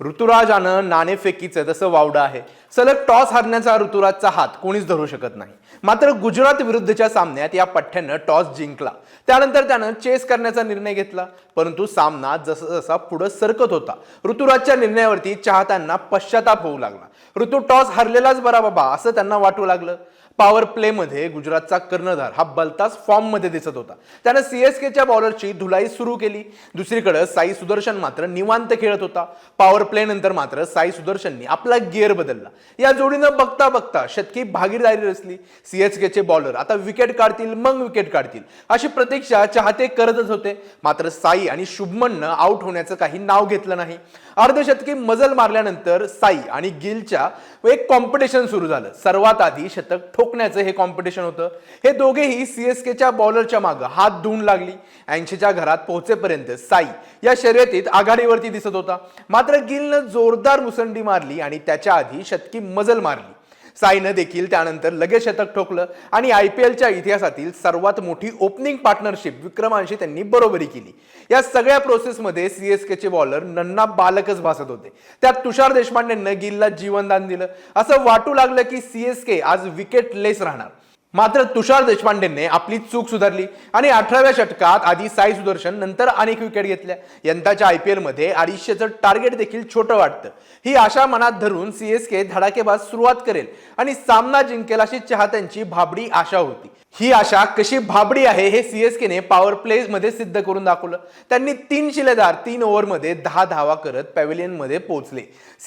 ऋतुराजानं नाणेफेकीचं तसं वावडं आहे सलग टॉस हरण्याचा ऋतुराजचा हात कोणीच धरू शकत नाही. मात्र गुजरात विरुद्धच्या सामन्यात या पठ्ठ्यानं टॉस जिंकला. त्यानंतर त्यानं चेस करण्याचा निर्णय घेतला परंतु सामना जसा जसा पुढे सरकत होता ऋतुराजच्या निर्णयावरती चाहत्यांना पश्चाताप होऊ लागला. ऋतू टॉस हरलेलाच बरा बाबा असं त्यांना वाटू लागलं. पॉवर प्लेमध्ये गुजरातचा कर्णधार हा बलताच फॉर्ममध्ये दिसत होता. त्यानं सीएसकेच्या बॉलरची धुलाई सुरू केली. दुसरीकडे साई सुदर्शन मात्र निवांत खेळत होता. पॉवर प्ले नंतर मात्र साई सुदर्शननी आपला गिअर बदलला. या जोडीनं बघता बघता शतकी भागीदारी रचली सीएचकेचे बॉलर आता विकेट काढतील मग विकेट काढतील. अशी प्रतीक्षा चाहते करतच होते. मात्र साई आणि शुभमननं आऊट होण्याचं काही नाव घेतलं नाही. अर्धशतकी मजल मारल्यानंतर साई आणि गिलच्या एक कॉम्पिटिशन सुरू झालं. सर्वात आधी शतक ठोकण्याचं हे कॉम्पिटिशन होतं. हे दोघेही सीएसकेच्या बॉलरच्या मागं हात धुवून लागली. ऐंशीच्या घरात पोहोचेपर्यंत साई या शर्यतीत आघाडीवरती दिसत होता. मात्र गिलनं जोरदार मुसंडी मारली आणि त्याच्या आधी शतक मजल मारली. साईनं देखील त्यानंतर लगेच शतक ठोकलं आणि आय पी एलच्या इतिहासातील सर्वात मोठी ओपनिंग पार्टनरशिप विक्रमांशी त्यांनी बरोबरी केली. या सगळ्या प्रोसेसमध्ये सीएसकेचे बॉलर नन्ना बालकच भासत होते. त्यात तुषार देशपांडेनं गिलला जीवनदान दिलं. असं वाटू लागलं की सीएसके आज विकेट लेस राहणार. मात्र तुषार देशपांडेने आपली चूक सुधारली आणि अठराव्या षटकात आधी साई सुदर्शन नंतर अनेक विकेट घेतल्या. यंदाच्या आय पी एलमध्ये अडीचशेचं टार्गेट देखील छोटं वाटतं. ही आशा मनात धरून सीएसके धडाकेबाज सुरुवात करेल आणि सामना जिंकेल अशी चाहत्यांची भाबडी आशा होती. ही आशा कशी भाबडी आहे हे सीएसकेने पॉवर प्ले मध्ये सिद्ध करून दाखवलं. त्यांनी तीन शिलेदार तीन ओव्हरमध्ये दहा धावा करत पॅव्हिलियनमध्ये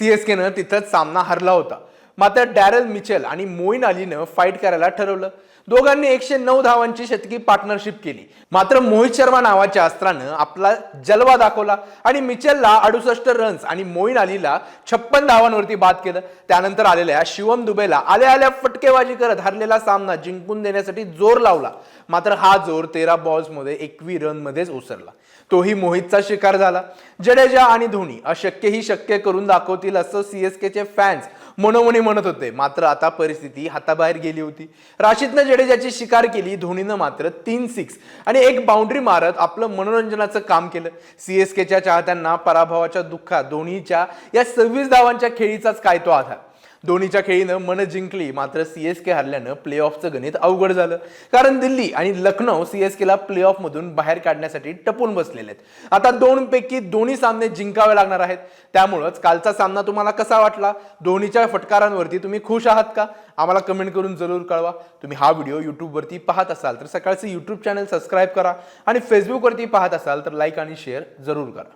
एस केनं तिथंच सामना हरला होता. मात्र डॅरल मिचेल आणि मोईन अलीनं फाईट करायला ठरवलं. दोघांनी एकशे नऊ धावांची शतकी पार्टनरशिप केली. मात्र मोहित शर्मा नावाच्या अस्त्रानं आपला जलवा दाखवला आणि मिचेलला अडुसष्ट रन्स आणि मोईन अलीला छप्पन धावांवरती बाद केलं. त्यानंतर आलेल्या शिवम दुबेला आल्या आल्या फटकेबाजी करत हरलेला सामना जिंकून देण्यासाठी जोर लावला. मात्र हा जोर तेरा बॉल्समध्ये एकवी रनमध्येच ओसरला. तोही मोहितचा शिकार झाला. जडेजा आणि धोनी अशक्यही शक्य करून दाखवतील असं सीएसकेचे फॅन्स मनोमनी म्हणत होते मात्र आता परिस्थिती हाताबाहेर गेली होती. राशीदनं जडेजाची शिकार केली धोनीनं मात्र तीन सिक्स आणि एक बाउंड्री मारत आपलं मनोरंजनाचं काम केलं. सीएसकेच्या चाहत्यांना पराभवाच्या दुःखात धोनीच्या या सव्वीस धावांच्या खेळीचाच काय तो आधार? धोनीच्या खेळीनं मन जिंकली मात्र सीएसके हरल्यानं प्ले ऑफचं गणित अवघड झालं. कारण दिल्ली आणि लखनौ सीएसकेला प्ले ऑफमधून बाहेर काढण्यासाठी टपून बसलेले आहेत. आता दोन पैकी दोन्ही सामने जिंकावे लागणार आहेत. त्यामुळंच कालचा सामना तुम्हाला कसा वाटला? धोनीच्या फटकारांवरती तुम्ही खुश आहात का? आम्हाला कमेंट करून जरूर कळवा. तुम्ही हा व्हिडिओ यूट्यूबवरती पाहत असाल तर सकाळचं यूट्यूब चॅनल सबस्क्राईब करा आणि फेसबुकवरती पाहत असाल तर लाईक आणि शेअर जरूर करा.